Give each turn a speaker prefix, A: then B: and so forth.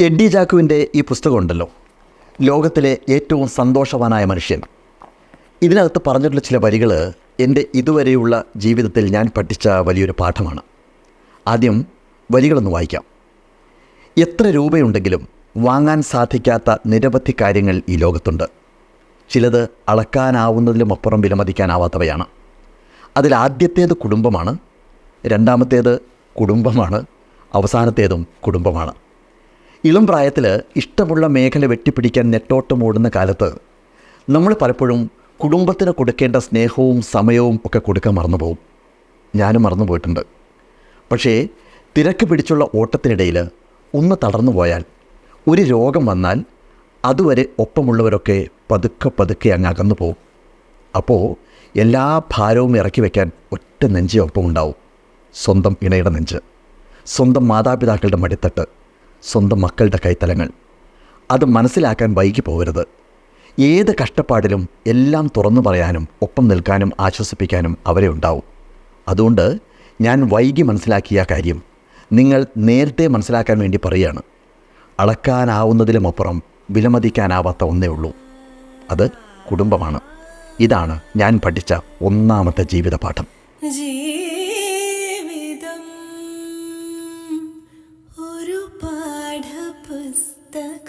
A: Eddy ജാക്കുവിന്റെ ഈ പുസ്തകമുണ്ടല്ലോ. ലോകത്തിലെ ഏറ്റവും സന്തോഷവാനായ മനുഷ്യൻ. ഇതിനകത്ത് പറഞ്ഞിട്ടുള്ള ചില വരികൾ എന്റെ ഇതുവരെയുള്ള ജീവിതത്തിൽ ഞാൻ പഠിച്ച വലിയൊരു പാഠമാണ്. ആദ്യം വരികളൊന്ന് വായിക്കാം. എത്ര രൂപയുണ്ടെങ്കിലും വാങ്ങാൻ സാധിക്കാത്ത നിരവധി കാര്യങ്ങൾ ഈ ലോകത്തുണ്ട്. ചിലത് അളക്കാനാവുന്നതിലും അപ്പുറം വിലമതിക്കാനാവാത്തവയാണ്. അതിൽ ആദ്യത്തേത് കുടുംബമാണ്. രണ്ടാമത്തേത് കുടുംബമാണ്. അവസാനത്തേതും കുടുംബമാണ്. ഇളം പ്രായത്തിൽ ഇഷ്ടമുള്ള മേഖല വെട്ടിപ്പിടിക്കാൻ നെട്ടോട്ടം ഓടുന്ന കാലത്ത് നമ്മൾ പലപ്പോഴും കുടുംബത്തിന് കൊടുക്കേണ്ട സ്നേഹവും സമയവും ഒക്കെ കൊടുക്കാൻ മറന്നുപോകും. ഞാനും മറന്നുപോയിട്ടുണ്ട്. പക്ഷേ തിരക്ക് പിടിച്ചുള്ള ഓട്ടത്തിനിടയിൽ ഒന്ന് തളർന്നു പോയാൽ ഒരു രോഗം വന്നാൽ അതുവരെ ഒപ്പമുള്ളവരൊക്കെ പതുക്കെ പതുക്കെ അങ്ങ് അകന്നു പോകും. അപ്പോൾ എല്ലാ ഭാരവും ഇറക്കി വയ്ക്കാൻ ഒറ്റ നെഞ്ചേ ഒപ്പമുണ്ടാവും. സ്വന്തം ഇണയുടെ നെഞ്ച്. സ്വന്തം മാതാപിതാക്കളുടെ മടിത്തട്ട്. സ്വന്തം മക്കളുടെ കൈത്തലങ്ങൾ. അത് മനസ്സിലാക്കാൻ വൈകി പോകരുത്. ഏത് കഷ്ടപ്പാടിലും എല്ലാം തുറന്നു പറയാനും ഒപ്പം നിൽക്കാനും ആശ്വസിപ്പിക്കാനും അവരെ ഉണ്ടാവും. അതുകൊണ്ട് ഞാൻ വൈകി മനസ്സിലാക്കിയ കാര്യം നിങ്ങൾ നേരത്തെ മനസ്സിലാക്കാൻ വേണ്ടി പറയുകയാണ്. അളക്കാനാവുന്നതിലുമപ്പുറം വിലമതിക്കാനാവാത്ത ഒന്നേ ഉള്ളൂ. അത് കുടുംബമാണ്. ഇതാണ് ഞാൻ പഠിച്ച ഒന്നാമത്തെ ജീവിതപാഠം.
B: ജീ tak